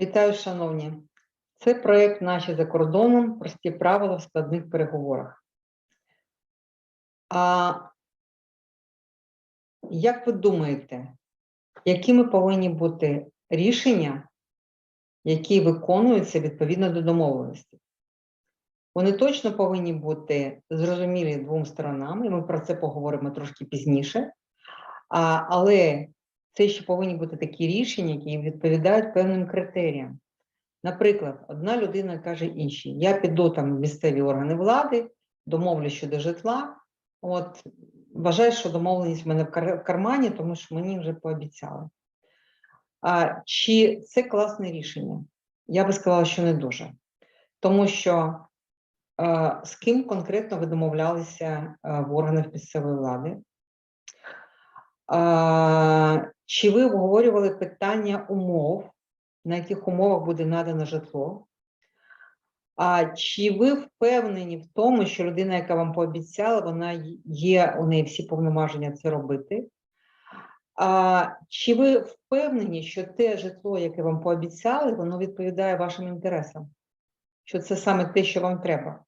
Вітаю, шановні. Це проєкт Наші за кордоном. Прості правила в складних переговорах. А як ви думаєте, якими повинні бути рішення, які виконуються відповідно до домовленості? Вони точно повинні бути зрозумілі двом сторонам, і ми про це поговоримо трошки пізніше. А, але це ще повинні бути такі рішення, які відповідають певним критеріям. Наприклад, одна людина каже іншій: я піду там в місцеві органи влади, домовлю щодо житла. От вважаю, що домовленість в мене в кармані, тому що мені вже пообіцяли. А, чи це класне рішення? Я би сказала, що не дуже. Тому що е, з ким конкретно ви домовлялися е, в органах місцевої влади? А, чи ви обговорювали питання умов, на яких умовах буде надано житло? А чи ви впевнені в тому, що людина, яка вам пообіцяла, вона є, у неї всі повноваження це робити? А, чи ви впевнені, що те житло, яке вам пообіцяли, воно відповідає вашим інтересам? Що це саме те, що вам треба?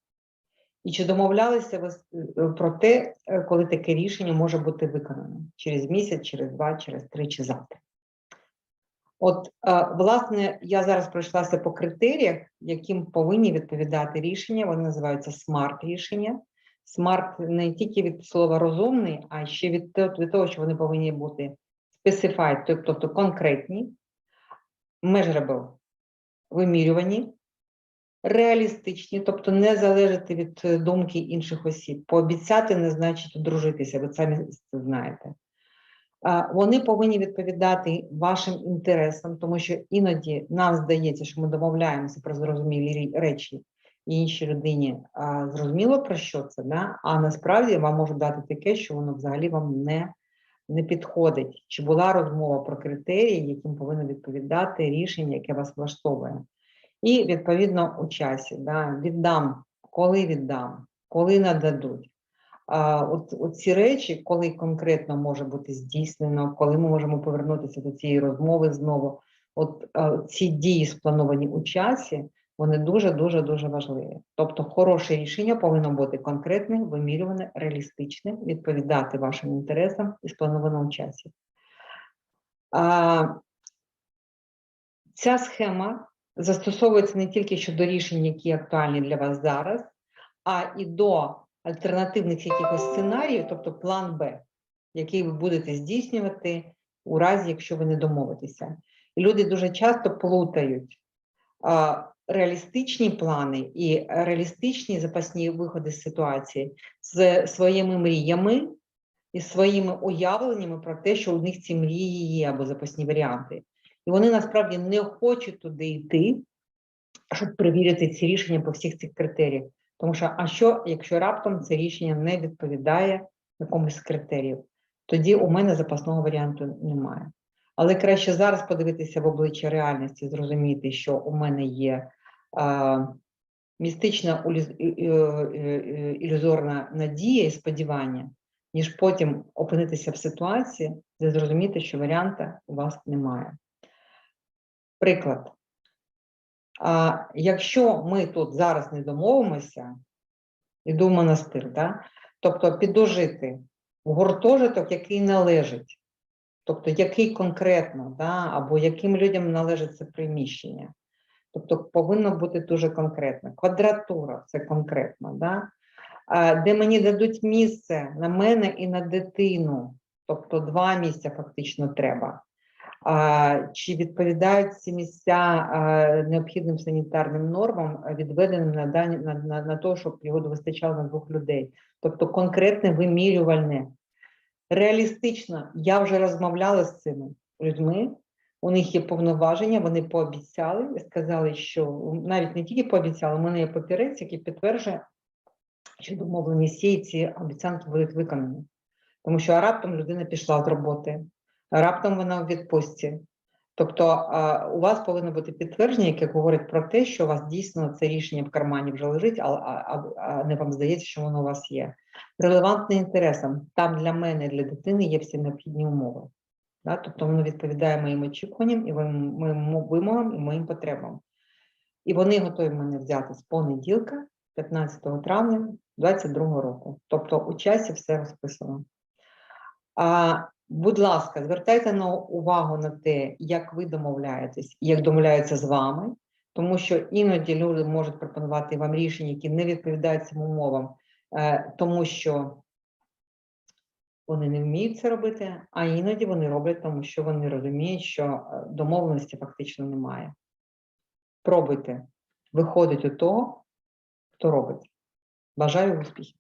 І чи домовлялися ви е, про те, е, коли таке рішення може бути виконане через місяць, через два, через три чи завтра? От, е, власне, я зараз пройшлася по критеріях, яким повинні відповідати рішення. Вони називаються смарт-рішення. Смарт не тільки від слова розумний, а ще від того, що вони повинні бути specified, тобто конкретні, measurable, вимірювані, реалістичні, тобто не залежати від е, думки інших осіб. Пообіцяти не значить одружитися, ви самі це знаєте. Вони повинні відповідати вашим інтересам, тому що іноді нам здається, що ми домовляємося про зрозумілі речі, і іншій людині зрозуміло про що це, да? а насправді вам можуть дати таке, що воно взагалі вам не, не підходить. Чи була розмова про критерії, яким повинно відповідати рішення, яке вас влаштовує? І відповідно у часі да, віддам, коли віддам, коли нададуть. А, от, от ці речі, коли конкретно може бути здійснено, коли ми можемо повернутися до цієї розмови знову. От а, ці дії сплановані у часі, вони дуже дуже важливі. Тобто, хороше рішення повинно бути конкретне, вимірюване, реалістичне, відповідати вашим інтересам і сплановано у часі. А, ця схема застосовується не тільки щодо рішень, які актуальні для вас зараз, а і до альтернативних якихось сценаріїв, тобто план Б, який ви будете здійснювати у разі, якщо ви не домовитеся. І люди дуже часто плутають а, реалістичні плани і реалістичні запасні виходи з ситуації з своїми мріями і своїми уявленнями про те, що у них ці мрії є або запасні варіанти. І вони насправді не хочуть туди йти, щоб перевірити ці рішення по всіх цих критеріях. Тому що, а що, якщо раптом це рішення не відповідає якомусь з критеріїв, тоді у мене запасного варіанту немає. Але краще зараз подивитися в обличчя реальності, зрозуміти, що у мене є а, містична ілюзорна надія і сподівання, ніж потім опинитися в ситуації, де зрозуміти, що варіанта у вас немає. Приклад. А якщо ми тут зараз не домовимося, іду в монастир, да? тобто піду жити в гуртожиток, який належить, тобто який конкретно, да? або яким людям належить це приміщення. Тобто повинно бути дуже конкретно. Квадратура це конкретно, да? а, де мені дадуть місце на мене і на дитину, тобто два місця фактично треба. Чи відповідають ці місця необхідним санітарним нормам, відведеним на, дані, на, на, на те, щоб його вистачало на двох людей? Тобто конкретне вимірювальне. Реалістично, я вже розмовляла з цими людьми, у них є повноваження, вони пообіцяли сказали, що навіть не тільки пообіцяли, у мене є папірець, який підтверджує, що домовленість є, і ці обіцянки будуть виконані. Тому що раптом людина пішла з роботи, раптом вона в відпустці. Тобто у вас повинно бути підтвердження, яке говорить про те, що у вас дійсно це рішення в кармані вже лежить, а, а, а не вам здається, що воно у вас є. Релевантне інтересам. Там для мене, для дитини є всі необхідні умови. Да? Тобто воно відповідає моїм очікуванням і моїм вимогам і моїм потребам. І вони готові мене взяти з понеділка, 15 травня 2022 року. Тобто у часі все розписано. А, будь ласка, звертайте на увагу на те, як ви домовляєтесь, як домовляються з вами, тому що іноді люди можуть пропонувати вам рішення, які не відповідають цим умовам, е, тому що вони не вміють це робити, а іноді вони роблять, тому що вони розуміють, що е, домовленості фактично немає. Пробуйте виходить у того, хто робить. Бажаю успіхів!